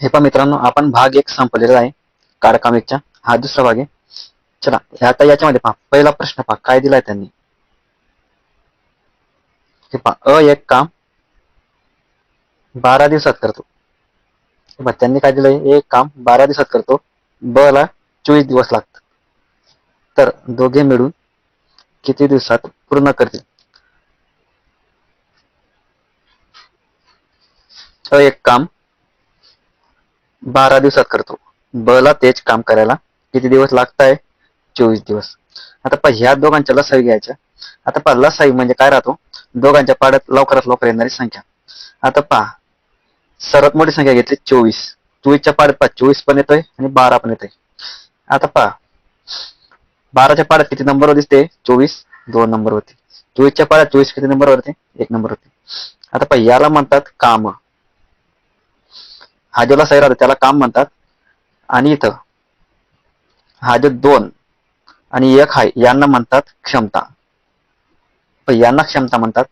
हे पहा मित्रांनो आपण भाग एक संपलेला आहे. कारकामिकच्या हा दुसरा भाग आहे. चला आता याच्यामध्ये पहा. पहिला प्रश्न पहा काय दिलाय त्यांनी? हे पहा अ एक काम बारा दिवसात करतो. त्यांनी काय दिलंय? एक काम बारा दिवसात करतो. ब ला चोवीस दिवस लागतात. तर दोघे मिळून किती दिवसात पूर्ण करतील? अ एक काम बारा दिवसात करतो. बला तेच काम करायला किती दिवस लागत आहे चोवीस दिवस. आता पहा ह्या दोघांच्या लसावी घ्यायच्या. आता पहा लसावी म्हणजे काय राहतो? दोघांच्या पाड्यात लवकरात लवकर येणारी संख्या. आता पहा सर्वात मोठी संख्या घेतली चोवीस. चोवीसच्या पाड्यात पहा चोवीस पण येतोय आणि बारा पण येतोय. आता पहा बाराच्या पाड्यात किती नंबरवर दिसते? चोवीस. दोन नंबर होते चोवीसच्या पाड्यात चोवीस किती नंबर वरती? एक नंबर होते आता पहा याला म्हणतात काम. हा जो लसाई त्याला काम म्हणतात. आणि इथं हा दोन आणि एक हाय यांना म्हणतात क्षमता. यांना क्षमता म्हणतात.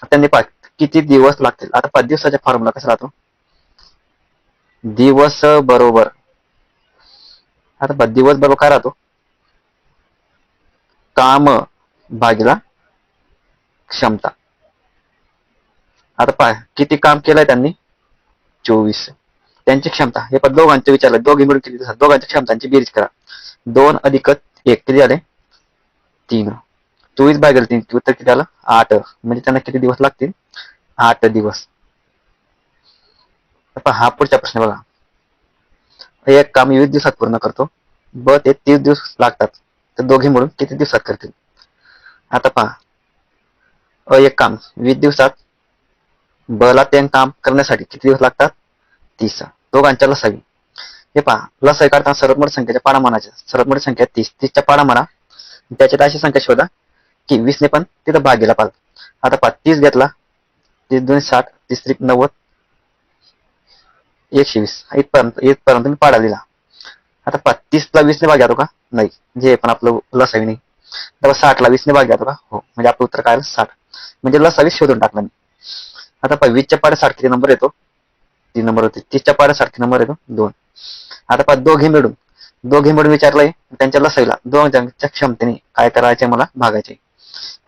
त्यांनी पाच किती दिवस लागतील? आता पाच दिवसाच्या फॉर्म्युला कसा राहतो? दिवस बरोबर. आता दिवस बरोबर काय राहतो? काम भागीला क्षमता. आता पाय किती काम केलंय त्यांनी? चोवीस. त्यांची क्षमता हे पण दोघांचे विचारलं. दोघे मिळून किती दिवसात दोघांच्या क्षमतांची बेरीज करा. दोन अधिक एक किती झाले. तीन. चोवीस भागेल तीन. उत्तर किती आलं आठ. म्हणजे त्यांना किती दिवस लागतील? आठ दिवस. हा पुढचा प्रश्न बघा. एक काम वीस दिवसात पूर्ण करतो. ब ते तीस दिवस लागतात. तर दोघे मिळून किती दिवसात करतील? आता पहा. अ एक काम. वीस दिवसात ब ला ते काम करण्यासाठी किती दिवस लागतात? तीस. दोघांच्या लसावी. हे पहा लसाई काढताना सर्वात मोठी संख्येच्या पाडा मानाच्या सर्वात मोठी संख्या तीस तीसच्या पाडा म्हणा त्याच्यात अशी संख्या शोधा की वीसने पण तिथं भाग गेला पाहिजे. आता पहा तीस घेतला तीस दोन साठ तीस त्रिक नव्वद एकशे वीस. इथपर्यंत इथपर्यंत मी पाडा दिला. आता पहा तीसला वीसने भाग घेतो का? नाही. जे पण आपलं लसावी नाही. आता साठला वीसने भाग घेतो का? हो. म्हणजे आपलं उत्तर काय साठ. म्हणजे लसावी शोधून टाकलं मी. आता पहा वीसच्या पाड्या साठ किती नंबर येतो? तीन नंबर होते. तीसच्या पाड्या साठ नंबर येतो दोन. आता पहा दोघे मिळून. दोघे मिळून विचारलंय त्यांच्या लसावीला दोन जणांच्या क्षमतेने काय करायचे मला भागायचे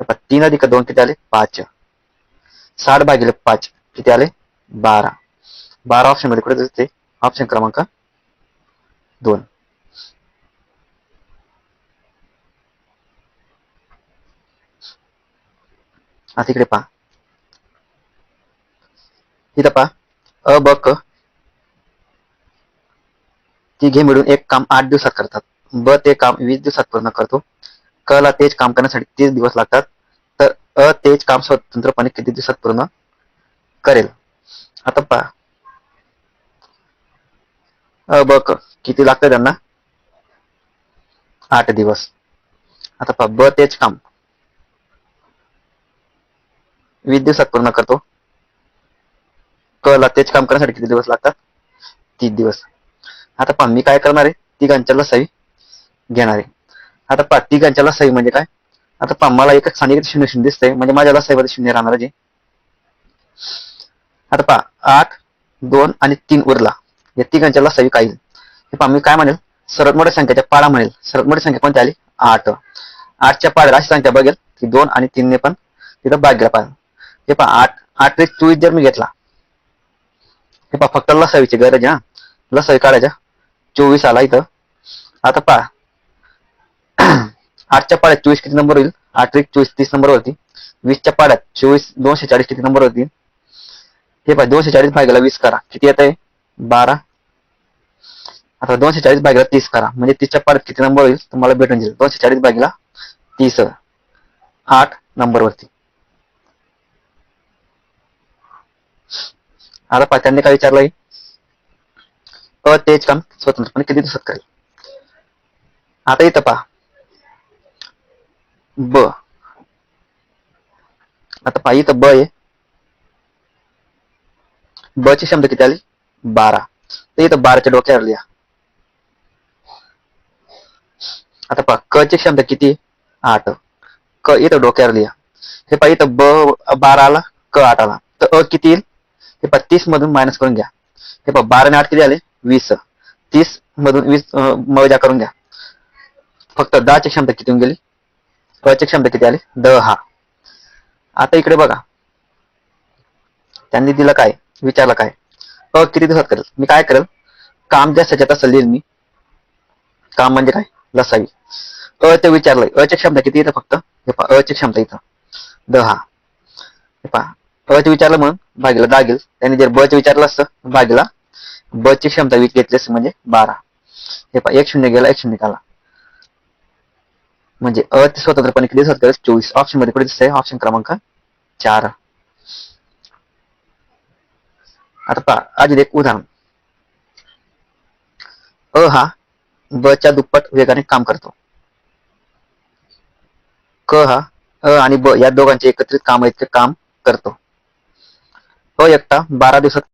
पहा तीन अधिक दोन किती आले? पाच. साठ भागिले पाच किती आले? बारा. बारा ऑप्शनमध्ये कुठे दिसते ऑप्शन क्रमांक दोन. आता इकडे पहा. इथं पहा. अ ब क तिघे मिळून एक काम आठ दिवसात करतात. ब ते काम वीस दिवसात पूर्ण करतो. क ला तेच काम करण्यासाठी तीस दिवस लागतात. तर अ तेच काम स्वतंत्रपणे किती दिवसात पूर्ण करेल? आता पहा. अ ब क किती लागतं त्यांना? आठ दिवस. आता पहा ब तेच काम वीस दिवसात पूर्ण करतो. क ला तेच काम करण्यासाठी किती दिवस लागतात? तीस दिवस. आता पहा मी काय करणार आहे? तिघांच्या सही घेणार आहे. आता पहा तिघांच्या सही म्हणजे काय? आता पहा मला एक स्थानिक शून्य शून्य दिसतंय. म्हणजे माझ्या लसाईमध्ये शून्य राहणार जे आता पहा आठ दोन आणि तीन उरला. या तिघांच्या लसावी काय हे पहा मी काय म्हणेल? सर्वात मोठ्या संख्येच्या पाडा म्हणेल. सर्वात मोठी संख्या कोणती आली? आठ. आठच्या पाड्याला अशी संख्या बघेल की दोन आणि तीनने पण तिथं भाग गेला पाहिजे. हे पहा आठ आठ ते चोवीस जर मी घेतला हे पहा फक्त लसावीची गरज हा. लसावी काढायच्या. चोवीस आला इथं. आता पहा. आठच्या पाड्यात चोवीस किती नंबर होईल? आठ एक चोवीस तीस नंबर वरती. वीसच्या पाड्यात चोवीस दोनशे चाळीस किती नंबर होती हे पहा दोनशे चाळीस भागेला वीस करा. किती येत आहे? बारा. आता दोनशे चाळीस भागेला तीस करा. म्हणजे तीसच्या पाड्यात किती नंबर होईल? तुम्हाला भेटून जाईल. दोनशे चाळीस भागेला तीस. आठ नंबर आता पहा काय विचारलंय? अ तेच काम स्वतंत्रपणे किती दिवसात करेल? आता इथं पहा. ब. आता पहा इथं ब आहे. ब ची क्षमता किती आली? बारा. तर इथं बाराच्या डोक्यावर लिहा आता पहा क ची क्षमता किती? आठ. क इथं डोक्यावर लिहा हे पहा इथं ब बारा आला क आठ आला. तर अ किती येईल? हे पहा तीस मधून मायनस करून घ्या. हे पहा बारा आणि आठ किती आले? वीस. तीस मधून वीस मजा करून घ्या. फक्त दहाची क्षमता किती होऊन गेली? ची क्षमता किती आली? दहा. आता इकडे बघा. त्यांनी दिलं काय? विचारलं काय? अ किती दिवसात करेल? मी काय करेल? काम जास्तीच्या असं लिहिल मी. काम म्हणजे काय? लसावी. अ ते विचारलंय. अची क्षमता किती येतं फक्त? हे पहा अची क्षमता इथं. दहा. हे पहा च विचारलं म्हणून भागीला दहा गेल. त्याने जर ब च विचारलं असतं भागीला ब ची क्षमता वीस घेतली असते म्हणजे बारा. हे पहा एक शून्य गेला एक शून्य आला म्हणजे अ ते स्वतंत्रपणे किती दिवसात करेल चोवीस. ऑप्शनमध्ये कुठे दिसतंय? ऑप्शन क्रमांक चार. आता पहा अजून एक उदाहरण. अ हा ब च्या दुप्पट वेगाने काम करतो. क हा अ आणि ब या दोघांचे एकत्रित काम इतके काम करतो. तो एकटा बारा दिवसात